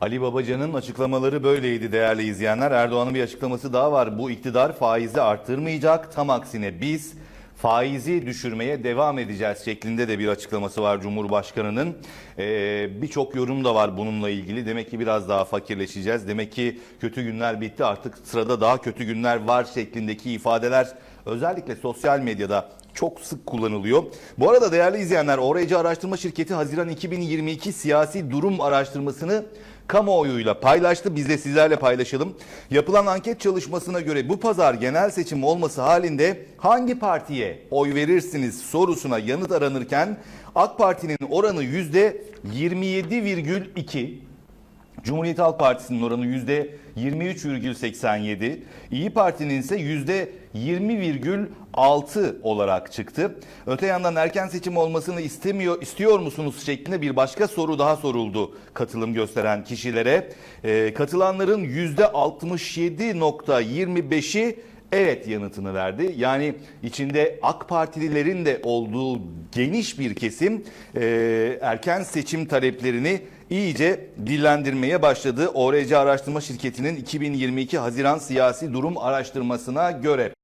Ali Babacan'ın açıklamaları böyleydi değerli izleyenler. Erdoğan'ın bir açıklaması daha var. Bu iktidar faizi arttırmayacak. Tam aksine biz faizi düşürmeye devam edeceğiz şeklinde de bir açıklaması var Cumhurbaşkanı'nın. Ee, Birçok yorum da var bununla ilgili. Demek ki biraz daha fakirleşeceğiz. Demek ki kötü günler bitti artık sırada daha kötü günler var şeklindeki ifadeler özellikle sosyal medyada çok sık kullanılıyor. Bu arada değerli izleyenler ORC Araştırma Şirketi Haziran 2022 siyasi durum araştırmasını kamuoyuyla paylaştı. Biz de sizlerle paylaşalım. Yapılan anket çalışmasına göre bu pazar genel seçim olması halinde hangi partiye oy verirsiniz sorusuna yanıt aranırken AK Parti'nin oranı %27,2, Cumhuriyet Halk Partisi'nin oranı %23,87, İyi Parti'nin ise %20,6 olarak çıktı. Öte yandan erken seçim olmasını istemiyor istiyor musunuz şeklinde bir başka soru daha soruldu katılım gösteren kişilere. Ee, katılanların %67,25'i evet yanıtını verdi. Yani içinde AK Partililerin de olduğu geniş bir kesim e, erken seçim taleplerini iyice dillendirmeye başladı. ORC Araştırma Şirketi'nin 2022 Haziran Siyasi Durum Araştırmasına göre.